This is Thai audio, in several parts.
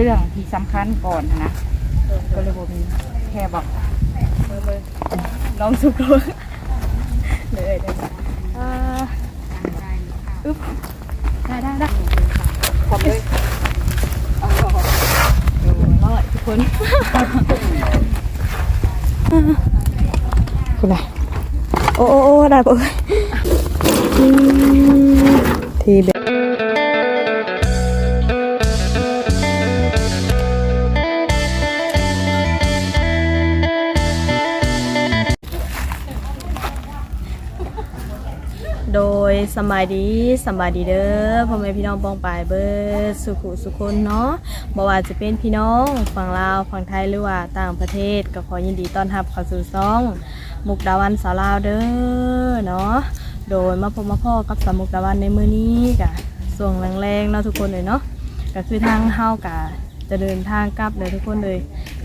เรื่องที่สำคัญก่อนนะก็เลยบ่มีแค่บอกเบิ่งเบิ่งลองสุกดูเลยได้ไหมอ่าอึ๊บได้ได้ได้ขอบเลยร้อยทุกคนคุณน่ะโอ้โอ้โอ้ได้ปะเอ้ยอืมทีเด็ด ยสบายดีสบายดีเด้อพ่อแม่พี่น้องปองปายเบิร์สุขุสุคนเนาะบ่ว่าจะเป็นพี่น้องฝั่งลาวฝั่งไทยหรือว่าต่างประเทศ ก็ขอยินดีต้อนรับเข้าสู่ซ่อง มุกดาวันสาวลาวเด้อเนาะโดยมาพบมาพ่อกับสามุกดาวันในมื้อนี้กะส่วงแรงๆเนาะทุกคนเลยเนาะก็คือทางเฮากะจะเดินทางกลับเลยทุกคนเลย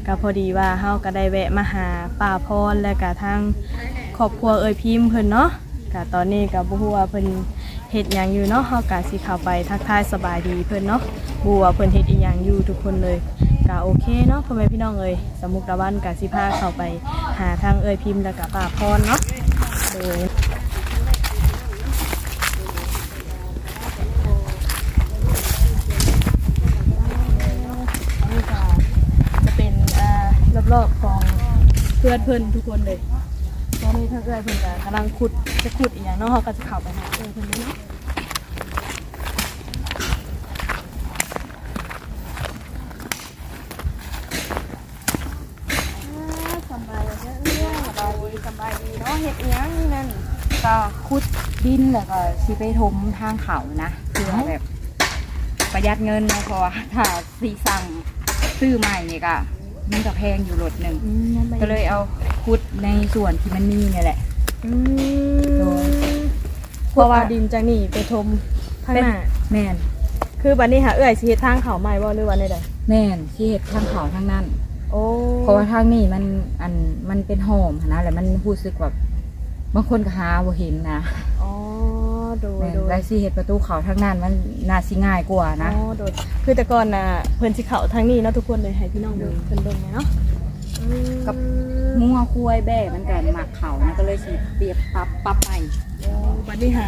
ก็พอดีว่าเฮาก็ได้แวะมาหาป้าพรและกะทางครอบครัวเอ่ยพิมพ์เพิ่นเนาะ กะตอนนี้ก็บ่ฮู้ว่าเพิ่นเฮ็ดหยังอยู่เนาะเฮากะสิเข้าไปทักทายสบายดีเพิ่นเนาะบ่ว่าเพิ่นเฮ็ดอีหยังอยู่ทุกคนเลยก็โอเคเนาะพ่อแม่พี่น้องเอ้ยสมุกดาวันกะสิพาเข้าไปหาทางเอ่ยพิมพ์และกะป้าพรเนาะโดยนี่ก็จะเป็นรอบๆของเพื่อนเพื่อนทุกคนเลย ตอนเกิดเพื่อนก็กำลังขุดจะขุดอีกอย่างเนาะเขาก็จะเข้าไปหาเพื่อนเพื่อนเนาะสบายเลยเรื่องสบายดีสบายดีเนาะเห็ดอีหยังนี่นั่นก็ขุดดินแล้วก็สิไปถมทางเขานะเพื่อแบบ ประหยัดเงินเนาะเพราะว่าถ้าสีสั่งซื้อใหม่นี่ก็มันก็แพงอยู่รถหนึ่ง อืมนั่นไปก็เลยเอา ขุดในส่วนที่มันมีเนี่ยแหละ อืโดมยเพราะว่าดินจากนี่ไปทมข้างหน้าแม่นคือบัดนี้หาเอื้อยสิเฮ็ดทางเขาใหม่บ่หรือว่าใดแม่นที่เห็ดทางเขาทางนั้นๆโอ้เพราะว่าทางนี้มันอันมันเป็นหอมหั้นนะแล้วมันรู้สึกแบบบางคนก็หาบ่เห็นนะอ๋อโดยแม่นโดยแล้วสิเห็ดประตูเขาทางนั้นมันน่าสิง่ายกว่านะอ๋อโดยคือแต่ก่อนน่ะเพิ่นสิเข้าทางนี้เนาะทุกคนเลยให้พี่น้องเบิ่งเพิ่นเบิ่งไงเนาะ กับงัวคุ้ยแบ่มันก็หมักเขานะก็เลยสิเปรียบปรับปรับใหม่โอ้บัดนี้หา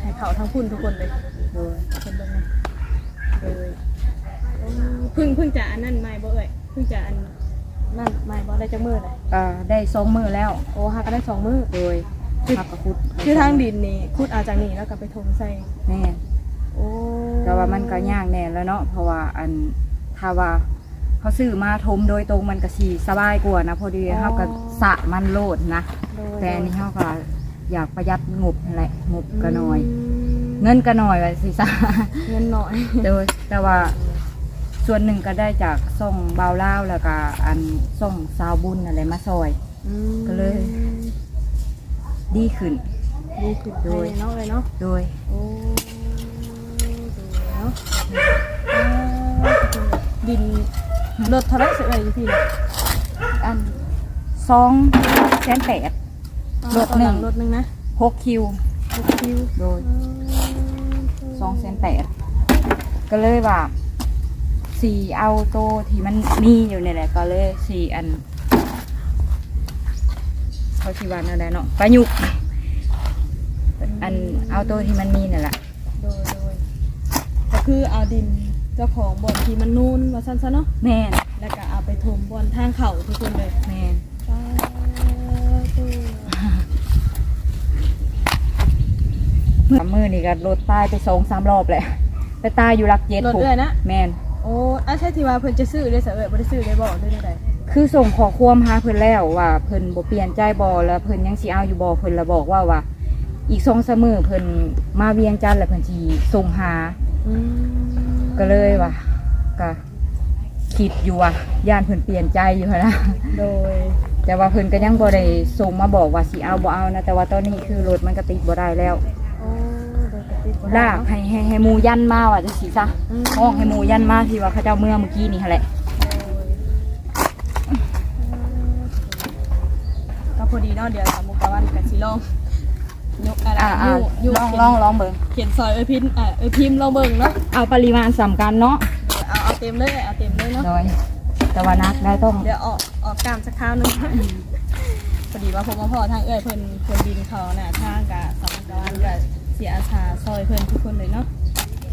ให้เข้าทางพุ่นทุกคนเลยโดยเพิ่นเบิ่งไงโดยโอ้เพิ่งเพิ่งจะอันนั้นใหม่บ่เอ่ยเพิ่งจะอันนั่นใหม่บ่ได้จักมื้อเลยก็ได้สองมือแล้วโอ้หาก็ได้สองมื้อโดยทับกับคุดคือทางดินนี่ขุดเอาจากนี่แล้วก็ไปถมใส่แม่โอ้แต่ว่ามันก็ยากแน่แล้วเนาะเพราะว่าอันถ้าว่า เขาซื้อมาทมโดยตรงมันก็สีสบายกว่านะ พอดีเขาก็สะมันโลดนะ โดยแต่อันนี้เขาก็อยากประหยัดงบนั่นแหละงบก็น้อย มเงินก็น้อยว่าสิซะ เงินหน่อย โดยแต่ว่าส่วนหนึ่งก็ได้จากส่งเบาวเล่าวแล้วก็อันส่งซาวบุญอะไรมาซอย ก็เลย ดีขึ้น ดีขึ้นโดยเนาะเลยเนาะโดย โอ้ดูเนาะอ่าดิน รถเท่าไรเสียเลยอยู่ที่เนี่ยอันสองแสนแปด รถหนึ่ง รถหนึ่งนะหกคิวรถคิวโดยสองแสนแปดก็เลยว่าสี่เอาโตวที่มันมีอยู่เนี่ยแหละก็เลยสี่อันเขาชีวันอะไรเนาะประยุกต์อันเอาตัวที่มันมีนี่นแหละโดยโดยก็คือเอาดิน เจ้าของบ่อนที่มันนูนว่าสั้นซะเนาะแม่นแล้วก็เอาไปถมบ่อนทางเขาทุกคนเลยแม่นสาธุเมื่อมือนี่ก็รถตายไปสองสามรอบแหละไปตายอยู่รักเจ็ดรถผมเอื้อยนะแม่นโอ้อาใช่ที่ว่าเพิ่นจะซื้อได้เสยเอ่ยบ่ได้ซื้อได้บ่ได้ได้คือส่งขอความหาเพิ่นแล้วว่าเพิ่นบ่เปลี่ยนใจบ่แล้วเพิ่นยังสิเอาอยู่บ่เพิ่นละบอกว่าว่า อีกสองสามมือเพิ่นมาเวียงจันทน์แล้วเพิ่นสิส่งหาอืม ก็เลยว่าก็คิดอยู่ว่าย่านเพิ่นเปลี่ยนใจอยู่หั้นนะ โดย แต่ว่าเพิ่นก็ยังบ่ได้ส่งมาบอกว่าสิเอาบ่เอานะแต่ว่าตอนนี้คือรถมันก็ติดบ่ได้แล้วโอ้โดยกติบ่ลากให้ให้ให้หมูยันมาว่าจะสิซะอืมห้องให้หมูยันมาที่ว่าเขาเจ้าเมื่อเมื่อกี้นี่หั่นแหละก็พอดีเนาะเดี๋ยวสามมุกตะวันกับสิลอง ยกอะไรอ่าอ่ายู่ลองเขียนลองลองเบิ่งเขียนซอยเอ้ยพิมพ์อ่าเอ้ยพิมพ์ลองเบิ่งเนาะเอาปริมาณสำคัญเนาะเอาเอาเต็มเลยเอาเต็มเลยเนาะโดยแต่ว่านักได้ต้อง เดี๋ยวออกออกกล้ามสักคราวหนึงพอดีว่าผมมาพ่อทางเอ้อยเพิ่นเพิ่นดินเขาน่ะทางกะสำนักงานกะเสียอาสาซอยเพิ่นทุกคนเลยเนาะ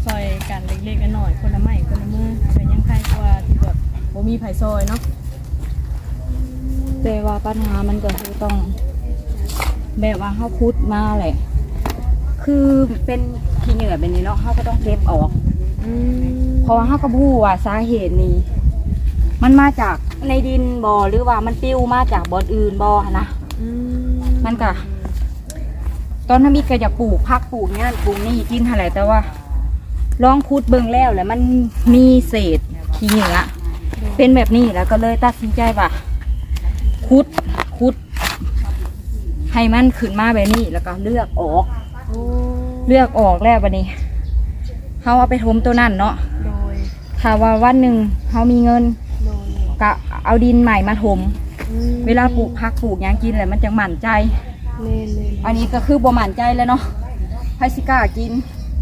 ซอยกันเล็กๆน้อยๆคนละไม้คนละมือแต่ยังใครกว่าที่แบบบ่มีไผซอยเนาะแต่ว่าปัญหามันก็คือต้อง แบบว่าเขาพุดมาแหละ คือเป็นขี้เหงื่อเป็นนี้เนาะเขาก็ต้องเก็บออกอเพราะว่าเขาก็พูดว่าสาเหตุนี้ มันมาจากในดินบอหรือว่ามันปิ้วมาจากบ่อนอื่นบอนะอมมันก็ตอนนั้นมีก็จะปลูกพักปลูกนี่นั่นปลูกนี่กินอะไรแต่ว่าลองคุดเบิ่งแล้วแหละมันมีเศษขี้เหงื่อเป็นแบบนี้แล้วก็เลยตัดสินใจว่าคุดคุด ให้มันขึ้นมาแบบนี้แล้วก็เลือกออกโอ้เลือกออกแล้วบันนี้เขาเอาไปทมตัวนั่นเนาะโดยถ้าว่าวันหนึ่งเขามีเงินโดยก็เอาดินใหม่มาถม อืมเวลาปลูกพักปลูกหยังกินแหละมันจะหมั่นใจ แม่นเลยอันนี้ก็คือบ่หมั่นใจแล้วเนาะไพสิกล้ากิน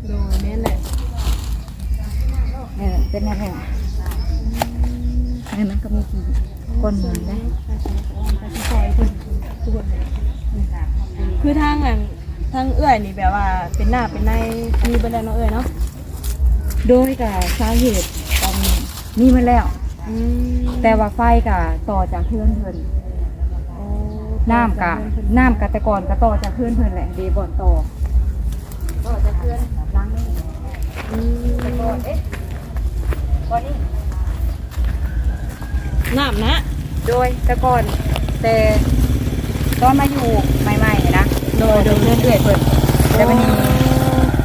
โดยแม่นแหละเออเป็นอะไรอะอันนี้มันก็มีกี่คนเหมือนได้ คือทางอันทางเอื้อยนี่แบบว่าเป็นหน้าเป็นในมีเบ่ได้เนาะเอื้อยเนาะโดยกับสาเหตุตอนนี้นี่มันแล้ว อืมแต่ว่าไฟกับต่อจากเพื่อนเพื่อนโอ้น้ำกะน้ำกะแต่ก่อนก็ต่อจากเพื่อนเพื่อนแหละเดบอนต่อต่อจากเพื่อนล้างนี่อืแต่มก่อนเอ๊ะก่อนนี้ น้ำนะโดยแต่ก่อนแต่ตอนมาอยู่ใหม่ๆนะ โดยโดยเพื่อนเอื่อยเพิ่นแต่บันนี้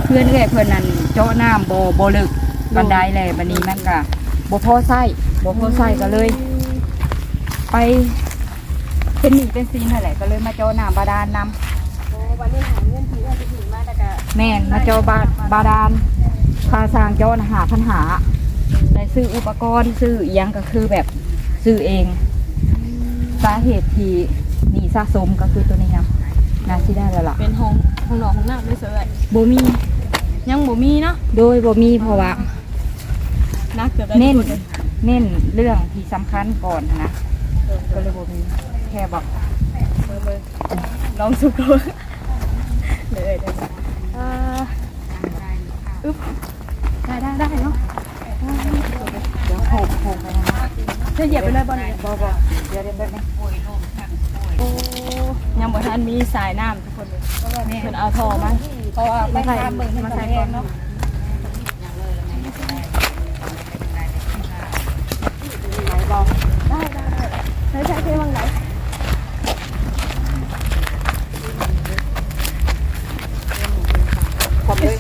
เพื่อนเอื่อยเพิ่นนั่นเจาะน้ำโบโบลึกบันไดเลยบันนี้มันก็โบพอไส้โบพอไส้ก็เลย ไปเป็นหนีเป็นซีนอะไรก็เลยมาเจาะน้ำบาดาลนำโอ้วันนี้หาเงินที่เอื้อยไปถึงมาแต่กะแม่นมาเจาะบาบาดาลค่าสร้างเจาะหาพันหาได้ซื้ออุปกรณ์ซื้ออิหยังก็คือแบบซื้อเอง สาเหตุที่หนีสะสมก็คือตัวนี้นะ นาซิได้แล้วล่ะเป็นห้องห้องนอนห้องน้ำด้วยเสือเอ้ยโบมียังบ่มีเนาะโดยโบมีเพราะว่านักเกือบได้เน้นทุกคเลยเน้นเรื่องที่สำคัญก่อนนะก็เลยโบมีแค่บอกเบอร์เบอร์ลองสุกเลยเลยเอ้ยได้อ่าอึ๊บได้ได้ได้เนาะเดี๋ยวโผล่โผล่ไปนะจะเหยียบไปเลยบอลบอบอเดี๋ยวเดี๋ยวเดี๋ยวโอ้ันมีสายน้ำทุกคนเลยเพิ่นเอาทอมาเพราะว่ามาใส่มาใส่ก่อนเนาะได้ได้ใช้ใช้เทวังไหนขอบเลย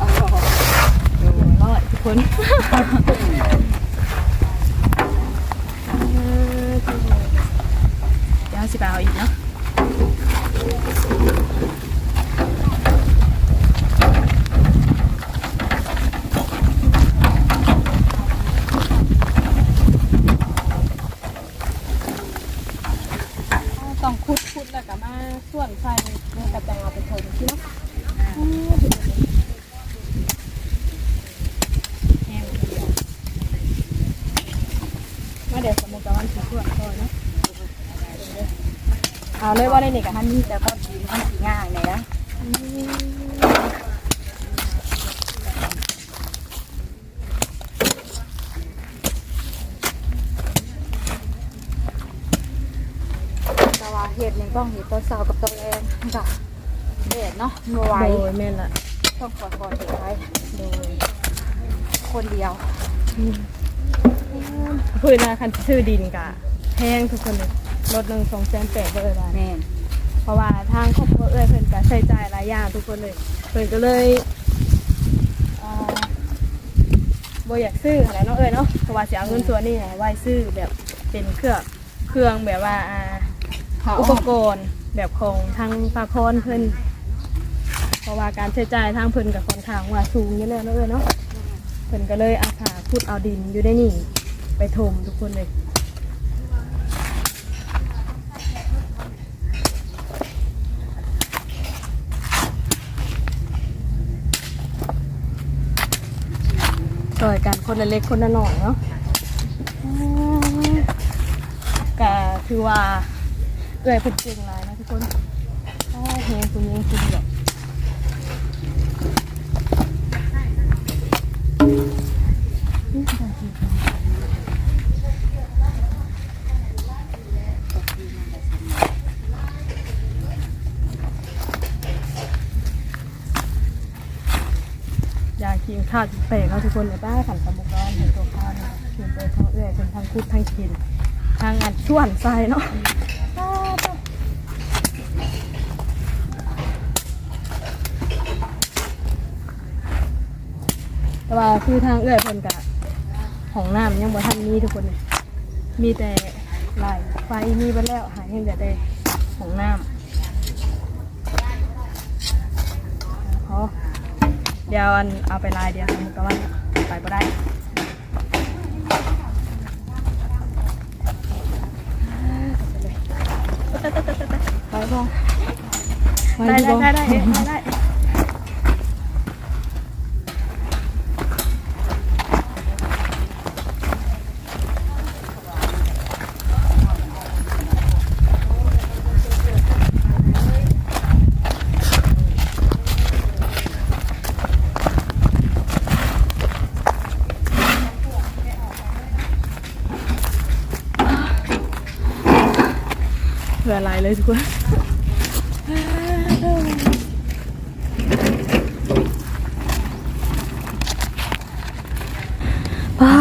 อร่อยทุกคนเดี๋ยวสิไปเอาอีกเนาะ ต้องคุดคุดแล้วก็มาส่วนไฟมันกระจายเอาไปทนที่เนาะอู้ถึงแห้งเดียวมาเดี๋ยวสมมุติว่าวันสุดส่วนก่อนเนาะเอาเลยว่าได้นี่กับมันนี่แต่ก็ ต้องเห็ดตัวเสากับตัวแรงกับเห็ดเนาะมือไว้โดยแม่นละต้องขอขอเห็ดไว้โดยคนเดียวพื้นนาคันชื่อดินกะแพงทุกคนเลยรถหนึ่งสองแสนแปดเลยบาทแม่นเพราะว่าทางครอบครัวเอ้ยเพิ่นก็ใช้จ่ายหลายอย่างทุกคนเลยเพิ่นก็เลยเอ่อบ่อยากซื้ออะไรเนาะเอ้ยเนาะเพราะว่าสิเอาเงินส่วนนี้น่ะไว้ซื้อแบบเป็นเครื่องเครื่องแบบว่าอ่าอุปกรณ์ แบบของทางปาพรเพิ่นเพราะว่าการใช้จ่ายทางเพิ่นกับค่อนข้างว่าสูงอยู่แล้วเนาะเอ้ยเนาะเพิ่นก็เลยอาสาขุดเอาดินอยู่ได้นี่ ไปถมทุกคนเลยซอยกันคนละเล็กคนละน้อยเนาะก็คือว่า เอื้อยเพิ่นเก่งหลายนะทุกคนอ้าวเพลงคุณยิงคุณแบบยากกินข้าวจุเปะเนาทุกคนเนี่ยป้าขันสมุกร้อนเห็นตัวข้าวเนี่ยกินไปทั้งเอื้อยเป็นทั้งคุดทั้งกินทางอันชวนใส่เนาะอ้าวเจ้า แต่ว่าคือทางเอื้อยเพิ่นกะของน้ำยังบ่ทันมีทุกคนเนี่ยมีแต่ลายไฟมีไปแล้วหายังแต่แต่ของน้ำพอเดี๋ยวอันเอาไปลายเดียวสมมุติว่าไปก็ได้ไปพ่อได้ได้ได้ได้ได้ได้ เผื่อลายเลยทุกคน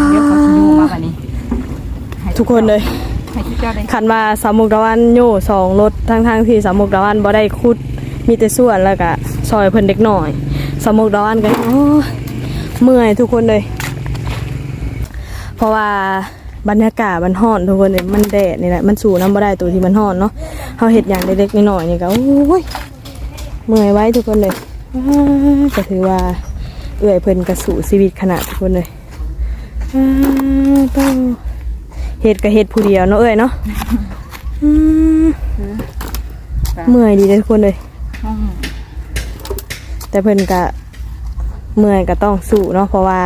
เดี๋ยวเขาสิอยู่มาบัดนี้ให้ทุกคนเลยให้ทุกเจ้าได้คันว่าสามมุกดาวันโย่สองรถทั้งทางๆที่สามมุกดาวันบ่ได้คุดมีแต่ส่วนแล้วก็ซอยเพิ่นเด็กหน่อยสามมุกดาวันก็โอ้ยเมื่อยทุกคนเลย เพราะว่าบรรยากาศมันร้อนทุกคนเลยมันแดดนี่แหละมันสู่น้ำบ่ได้ตัวที่มันร้อนเนาะ เฮาเฮ็ดอย่างเล็กๆน้อยๆนี่ก็โอ้ยเมื่อยไว้ทุกคนเลยก็ถือว่าเอื้อยเพิ่นก็สู่ชีวิตขนาดทุกคนเลยต้องเฮ็ดก็เฮ็ดผู้เดียวเนาะเอ้ยเนาะเมื่อยดีเลยทุกคนเลยแต่เพิ่นก็เมื่อยก็ต้องสู้เนาะเพราะว่า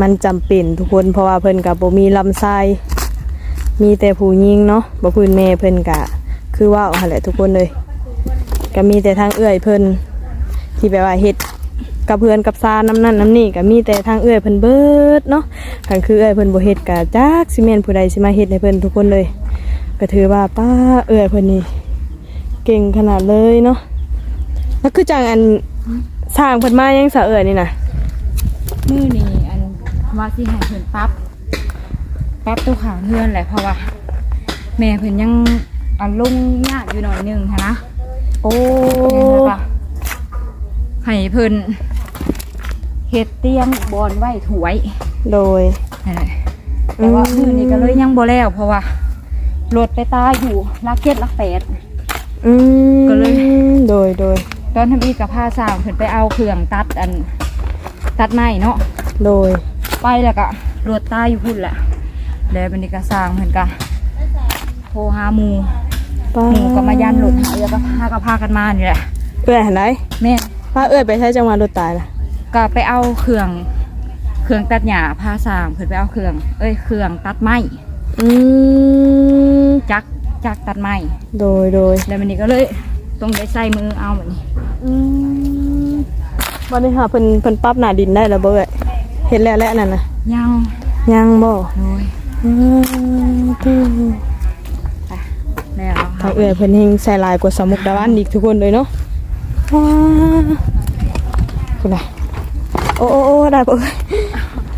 มันจำเป็นทุกคนเพราะว่าเพิ่นก็บ่มีลำไส้มีแต่ผู้หญิงเนาะบ่พื้นแม่เพิ่นก็ คือว่าเอาหั่นแหละทุกคนเลย ก็มีแต่ทางเอื้อยเพิ่นที่แบบว่าเฮ็ดกับเพื่อนกับซาน้ำนั่นน้ำนี่ก็มีแต่ทางเอื้อยเพิ่นเบิดเนาะคันคือเอื้อยเพิ่นบ่เฮ็ดก็จักสิแม่นผู้ใดสิมาเฮ็ดให้เพิ่นทุกคนเลย ก็ถือว่าป้าเอื้อยเพิ่นนี่เก่งขนาดเลยเนาะแล้วคือจังอันสร้างเพิ่นมายังสะเอื้อยนี่นะมือนี่อันว่าสิให้เพิ่นปรั๊บปรั๊บตัวขางเฮือนแหละเพราะว่าแม่เพิ่นยัง อารมณ์ยากอยู่หน่อยหนึงหั้นนะโอ้เห็นปะให้เพิ่นเฮ็ดเตียงบอนไว้ถวยโดย นั่นแหละแต่ว่ามือนี้ก็เลยยังบ่แล้ว เพราะว่ารถไปตายอยู่ลักเก็ตลักแปด อืมก็เลย โดยโดยตอนทำอีกกับผ้าสร้างเพิ่นไปเอาเครื่องตัดอัน ตัดไม้เนาะ โดย ไปแล้วก็รถตายอยู่พุ่นแหละแล้วบันนี้ก็สร้างเพิ่นก็โทรหาหมู่ป้า หมู่ก็มายันรถหาเอื้อก็พาก็พากันมานี่แหละเอื้อยหันไดแม่ป้าเอื้อยไปใช้จังหวัดรถตายน่ะก็ไปเอาเครื่อง เครื่องตัดหญ้าผ้าสร้างเพิ่นไปเอาเครื่อง เอ้ยเครื่องตัดไม้อืมจักจักตัดไม้โดยโดยแล้วบันนี้ก็เลยต้องได้ใส่มือเอาแบบนี้อืมวันนี้ค่ะเพิ่นเพิ่นปรับหน้าดินได้แล้วบ่เอ้ยเห็นแล้วแหละนั่นน่ะยังยังบ่โอ้ยอืมตู้แล้ว ทางเอื้อยเพิ่นเฮงใส่ลายกว่าสมุกดาวันอีกทุกคนเลยเนาะว้าคุณน่ะโอ้โอ้โอ้ได้บ่เอ้ย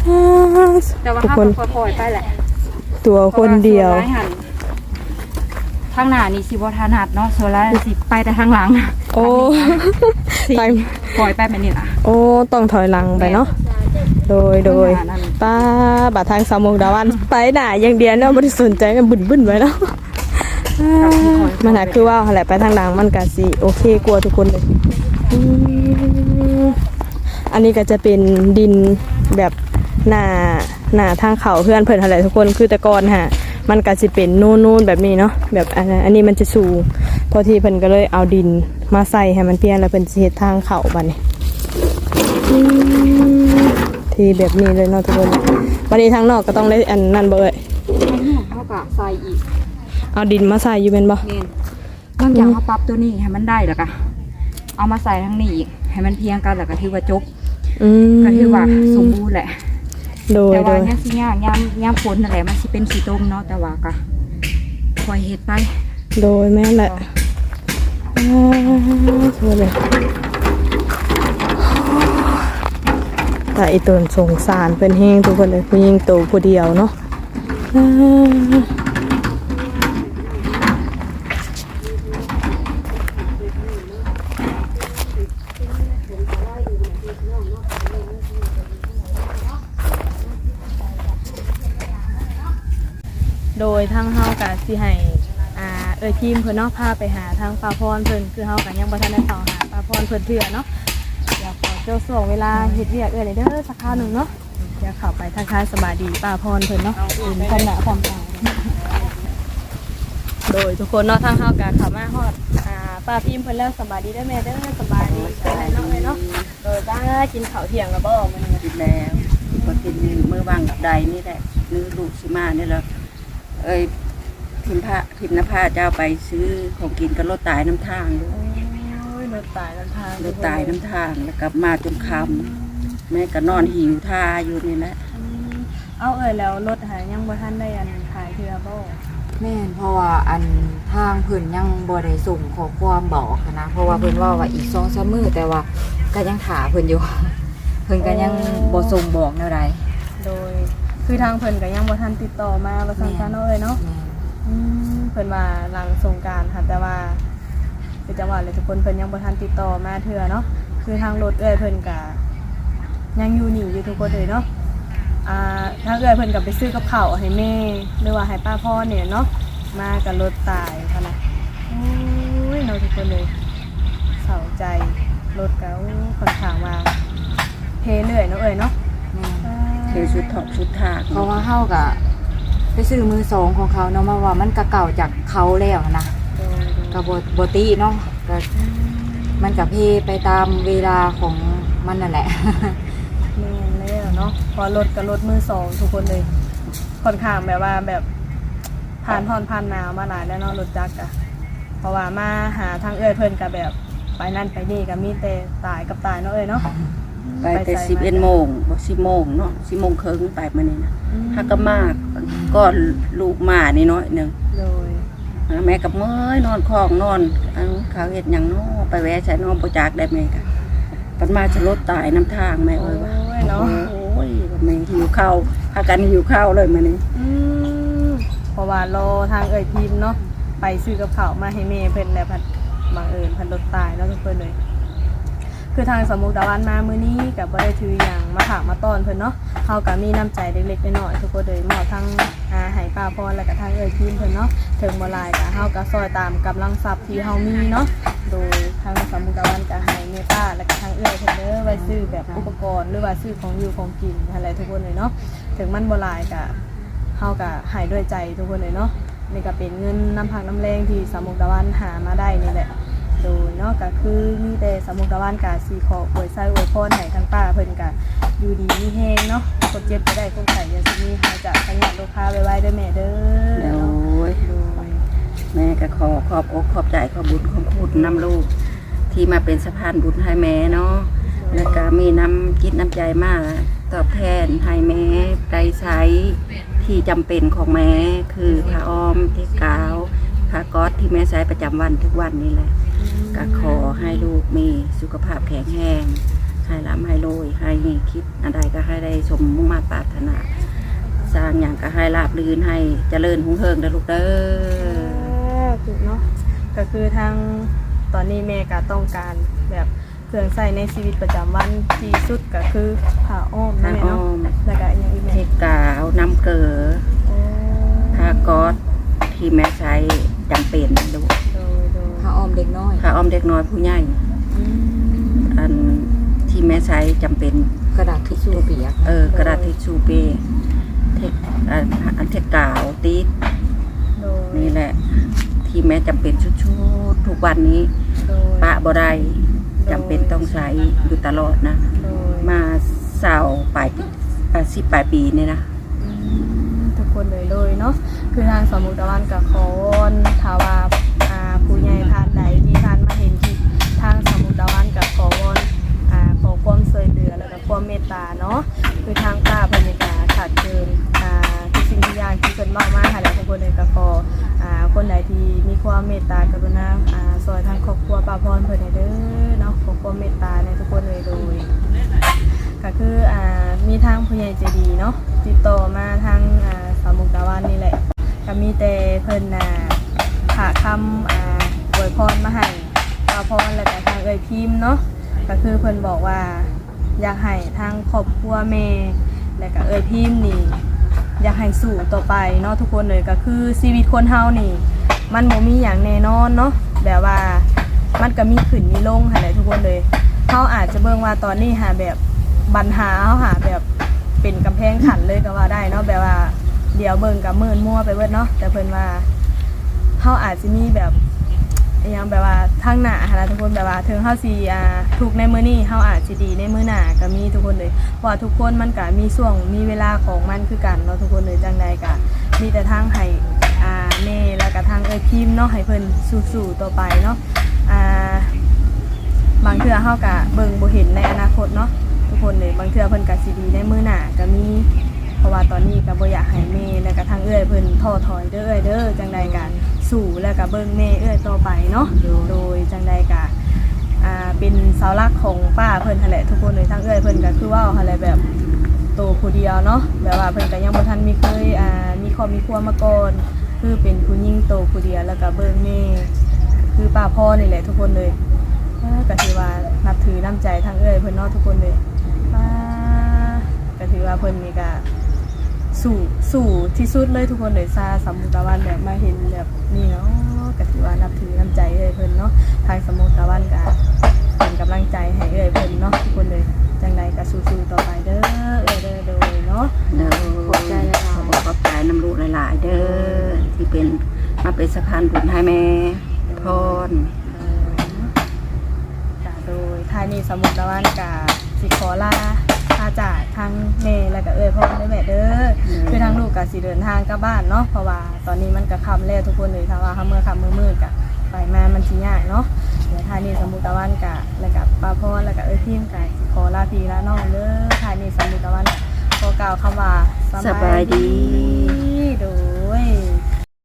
อ้าวแต่ว่าทุกถ้าคนค่อยๆไปแหละตัวคนเดียวพราะาส่นร้าหันทางหน้านี่สิบ่ถนัดเนาะส่วนร้ายสิไปแต่ทางหลังโอ้สิไปปล่อยไปแบบนี้ล่ะโอ้ต้องถอยหลังไปเนาะโดยโดยข้างหน้านั่นป้าบาททางสามโมงดาวันไปหน่าอย่างเดียวเนาะไม่ได้สนใจกันบุ่นบุ่นๆไว้เนาะอ่า มันหาคือว่าแหละไปทางหลังมันก็สิโอเคกลัวทุกคนเลย อันนี้ก็จะเป็นดินแบบหน้าหน้าทางเขาเพื่อนเพิ่นอะไรทุกคนคือต่ก่อนฮะมันก็สิเป็นนูนๆแบบนี้เนาะแบบอันอันนี้มันจะสูงพอที่เพิ่นก็เลยเอาดินมาใส่ให้มันเปลี่ยนแล้วเพิ่นสิเฮ็ดทางเขาบัดนี้ที่แบบนี้เลยเนาะทุกคนวันนี้ทางนอกก็ต้องได้อันนั่นบ่เอ่ยข้างนอกเขาก็ใส่อีก เอาดินมาใส่อยู่เป็นบ่เน่นบางอย่างเขาปรับตัวนี้ให้มันได้แล้วก็เอามาใส่ทั้งนี้อีกให้มันเพียงกันแล้วก็ถือว่าจบอืมก็ถือว่าสมบูรณ์แหละ โดยแต่โดว่ายเนี่ยสิยากยามยามฝนนั่นแหละมันสิเป็นสีต้มเนาะแต่ว่าก็คอยเฮ็ดไปโดยแม่นแหละอ่าสวยเลยแต่อีตนสงสารเป็นแห้งทุกคนเลยผู้หญิงตัวผู้เดียวเนาะอ่า โดยทางเฮากะสิให้อ่าเอ่ยทีมเพิ่นเนาะพาไปหาทางปลาพรเพิ่นคือเฮากะยังบ่ทันได้เข้าหาปลาพรเพิ่นเทื่อเนาะเดี๋ยวขอเจ้าส่งเวลาเฮ็ดเวียกเอ้ยเลยเด้อสักคราวหนึงเนาะเดี๋ยวเข้าไปทักทายสบายดีปลาพรเพิ่นเนาะเป็นความหนาความตาโดยทุกคนเนาะทางเฮากะเข้ามาฮอดอ่าป้าพิมพ์เพิ่นแล้วสบายดีเด้อแม่เด้อสบายดีเป็นไรเนาะเอ้ยเนาะโดยป้ากินข้าวเที่ยงแล้วบ่มื้อนี้กินแล้วก็กินมือวางกับใดนี่แหละนึกลูกสิมานี่แหละ เอ้ยพิมพ์พระพิมพ์นภาเจ้าไปซื้อของกินกับรถตายน้ำทางด้วยโอ้ยรถตายน้ำทางรถตายน้ำทางแล้วกลับมาจนคำแม่ก็นอนหิวท่าอยู่นี่แหละเอาเอ่ยแล้วรถหายังบ่ทันได้อันขายเทื่อบ่แม่นเพราะว่าอันทางเพิ่นยังบ่ได้ส่งขอความบอกหั้นนะ เพราะว่าเพิ่นว่าว่าอีก2-3มื้อแต่ว่าก็ยังถาเพิ่นอยู่ เพิ่นก็ยังบ่ส่งบอกแนวใดโดย คือทางเพิ่นก็ยังบ่ทันติดต่อมาว่าซั่นซะเนาะเอ้ยเนาะแม่นอืมเพิ่นว่าหลังสงกรารค่ะแต่ว่าคือจังหวะเลยทุกคนเพิ่นยังบ่ทันติดต่อมาเทื่อเนาะคือทางรถเอ้ยเพิ่นก็ยังอยู่นี่อยู่ทุกคนเลยเนาะอ่าทางเอ้ยเพิ่นก็ไปซื้อกับข้าวให้แม่หรือว่าให้ป้าพ่อเนี่ยเนาะมากับรถตายค่ะนะโอ้ยเนาะทุกคนเลยเศร้าใจรถก็อู้ค่อนข้างว่าเพเรื่อยเนาะเอ้ยเนาะแม่น เทชุดถอกชุดทากเพราะว่าเฮาก็ไปซื้อมือสองของเขาเนาะมาว่ามันก็เก่าจากเขาแล้วนะก็บ่บ่ตีเนาะก็มันก็เพไปตามเวลาของมันนั่นแหละแม่นแล้วเนาะพอรถกับรถมือสองทุกคนเลยค่อนข้างแบบว่าแบบผ่านพอนผ่านหนาวมาหลายแล้วเนาะรถจักรอะเพราะว่ามาหาทางเอ้ยเพิ่นกับแบบไปนั่นไปนี่ก็มีแต่ตายกับตายเนาะเอ้ยเนาะ ไปแต่สิบเอ็ดโมงบอกสิบโมงเนาะสิบโมงครึ่งไปมานี่นะอืมถ้าก็มากก็ลูกมานี่น้อยหนึ่งโดยแม่กับเมื่อยนอนคลองนอนอันเขาเห็ดหยังเนาะไปแวะใช้นอนประจากได้ไหมกะปันมาจะรถตายน้ำทางแม่โอ้เอ้ยว่ะยเนาะโอ้ยแม่หิวข้าวพากันหิวข้าวเลยมานี่อืมเพราะว่ารอทางเอ่ยพิมพ์เนาะไปซื้อกับข้าวมาให้แม่เพิ่นแล้วพัดบังเอิญพันรถตายเนาะทุกคนเลย คือทางสมุกดาวันมามื้อนี้กับบ่ได้ถืออย่างมาถากมาต้อนเพิ่นเนาะเฮาก็มีน้ำใจเล็กๆน้อยๆทุกคนเลยมอบทั้งอาให้ป้าพรและก็ทางเอ่ยทีมเพิ่นเนาะถึงบ่หลายก็เฮาก็ซอยตามกำลังทรัพย์ที่เฮามีเนาะโดยทางสมุกดาวันก็ให้เมป้าและก็ทางเอ่ยเพิ่นเด้อไว้ซื้อแบบอุปกรณ์หรือว่าซื้อของอยู่ของกินอะไรทุกคนเลยเนาะถึงมันบ่หลายก็เฮาก็ให้ด้วยใจทุกคนเลยเนาะนี่ก็เป็นเงินน้ำพักน้ำแรงที่สมุกดาวันหามาได้นี่แหละ โดยเนาะก็คือมีแต่สมุกตะวันกาสีขออวยไส้อวยพรให้ทั้งป้าเพิ่นกะอยู่ดีมีแฮงเนาะกดเจ็บไปได้คงไข่ยาสิมีหายจากขยันลูกค้าไว้ๆเด้อแม่เด้อโอ้ยแม่ก็ขอขอบอกขอบใจขอบุญขอบคุณน้ำลูก ที่มาเป็นสะพานบุญให้แม่เนาะแล้วก็มีน้ำจิตน้ำใจมาก ตอบแทนให้แม่ได้ใช้ที่จำเป็นของแม่คือผ้าอ้อมที่กาวผ้าก๊อซที่แม่ใช้ประจำวันทุกวันนี่แหละ ก็ขอให้ลูกมีสุขภาพแข็งแรงให้ร่ำให้รวยให้คิดอะไรก็ให้ได้สมมุ่งมาตรปรารถนา สร้างอย่างก็ให้ราบรื่นให้เจริญหุ่งเฮิงเด้อลูกเด้อคือเนาะก็คือทางตอนนี้แม่ก็ต้องการแบบเครื่องใช้ในชีวิตประจำวันที่สุดก็คือผ้าอ้อมผ้านั่นแหละอ้อเนาะมแล้วก็อีกอย่างอีกแม่เทกาวน้ำเกลือโอ้ผ้าก๊อซที่แม่ใช้จำเป็นลูก เด็กน้อยผ้าอ้อมเด็กน้อยผู้ใหญ่อืมอันที่แม่ใช้จำเป็นกระดาษทิชชู่เปียกเออกระดาษทิชชู่เปย์เทกอันอันเทกาวตีดโดยนี่แหละ ที่แม่จำเป็นชุดๆทุกวันนี้ โดยปะบ่ได้จำเป็นต้องใช้อยู่ตลอดนะ โดยมาสาวปลายปีอ่าสิบปลายปีเนี่ยนะ อืมทุกคนเลยเลยเนาะคือทางสมุทรตะวันกับขอวอนทาวาอ่าผู้ใหญ่ท่า ความเมตตาเนาะคือทางป้าเพิ่นนี่ก็ขาดเกินอ่าทุกสิ่งทุกอย่างที่เพิ่นมากมาให้แล้วทุกคนเลยก็ขออ่าคนใดที่มีความเมตตากรุณาอ่าซอยทางครอบครัวป้าพรเพิ่นให้เด้อเนาะขอความเมตตาในทุกคนเลยโดยก็คืออ่ามีทางผู้ใหญ่ใจดีเนาะติดต่อมาทางอ่าสามุกดาวันนี่แหละก็มีแต่เพิ่นน่ะหาคำอ่าอวยพรมาให้ป้าพรแล้วก็ทางเอ่ยพิมพ์เนาะก็คือเพิ่นบอกว่า อยากให้ทางครอบครัวแม่แล้วก็เอ่ยพิมพ์นี่ อยากให้สู่ต่อไปเนาะทุกคนเลยก็คือชีวิตคนเฮานี่ มันบ่มีอย่างแน่นอนเนาะแบบว่ามันก็มีขึ้นมีลงหั่นแหละทุกคนเลยเฮาอาจจะเบิ่งว่าตอนนี้หาแบบปัญหาเฮาหาแบบเป็นกำแพงขันเลยก็ว่าได้เนาะแบบว่าเดี๋ยวเบิ่งกับมื่นมั่วไปเบิดเนาะแต่เพิ่นว่าเฮาอาจจะมีแบบ อหยังแบบว่าทางหน้าหั่นล่ะทุกคนแบบว่าถึงเฮาสิอ่าถูกในมื้อนี้เฮาอาจสิดีในมื้อหน้าก็มีทุกคนเลยเพราะว่าทุกคนมันก็มีช่วงมีเวลาของมันคือกันเนาะทุกคนเลยจังใดก็มีแต่ทางให้อ่าแม่แล้วก็ทางเอ้ยพิมพ์เนาะให้เพิ่นสู้ๆต่อไปเนาะอ่า บางเทื่อเฮากะเบิ่งบ่เห็นในอนาคตเนาะทุกคนเลยบางเทื่อเพิ่นก็สิดีในมื้อหน้าก็มีเพราะว่าตอนนี้ก็บ่อยากให้แม่แล้วก็ทางเอื้อยเพิ่นท้อถอยเด้อเอ้ยเด้อจังใดก็ สู้แล้วก็เบิ่งแม่เอื้อยต่อไปเนาะโดยจังใดก็อ่าเป็นเสาหลักของป้าเพิ่นหั่นแหละทุกคนเลยทางเอื้อยเพิ่นก็คือเว้าหั่นแหละแบบโตผู้เดียวเนาะแบบว่าเพิ่นก็ยังบ่ทันมีเคยอ่ามีครอบมีครัวมาก่อนคือเป็นผู้หญิงโตผู้เดียวแล้วก็เบิ่งแม่คือป้าพ่อนี่แหละทุกคนเลยเออก็ถือว่านับถือน้ำใจทางเอ้ยเพิ่นเนาะทุกคนเลยอ่าก็ถือว่าเพิ่นนี่ก็ สู่สู่ที่สุดเลยทุกคนเลยซาสมมุติวันแบบมาเห็นแบบนี้เนาะก็ถือว่านับถือน้ำใจเอ้ยเพิ่นเนาะทางสมุทรวันก็เป็นกำลังใจให้เอ้ยเพิ่นเนาะทุกคนเลยจังใดก็สู้ๆต่อไปเด้อเอ้ยเด้อโดยเนาะเด้อขอบใจหลายๆขอบคุณขอบใจน้ำลูกหลายๆเด้อที่เป็นมาเป็นสะพานบุญให้แม่พรจ้ะโดยทายนี้สมุทรวันกาสิขอลาลา จากทางเมย์และก็เอ้ยพ่อได้แม่เด้อคือทางลูกกับสิเดินทางกลับบ้านเนาะเพราะว่าตอนนี้มันก็ค่ำแล้วทุกคนเลยถ้าว่าค่ำเมื่อค่ำมือมืดกะไปมามันสิยากเนาะเดี๋ยวทายนี้สมุทรวันกะแล้วกับป้าพ่อแล้วก็เอ้ยพิมกะสิขอลาพี่ลาน้องเด้อทายนี้สมุทรวันขอกล่าวคำว่าสบายดีโดย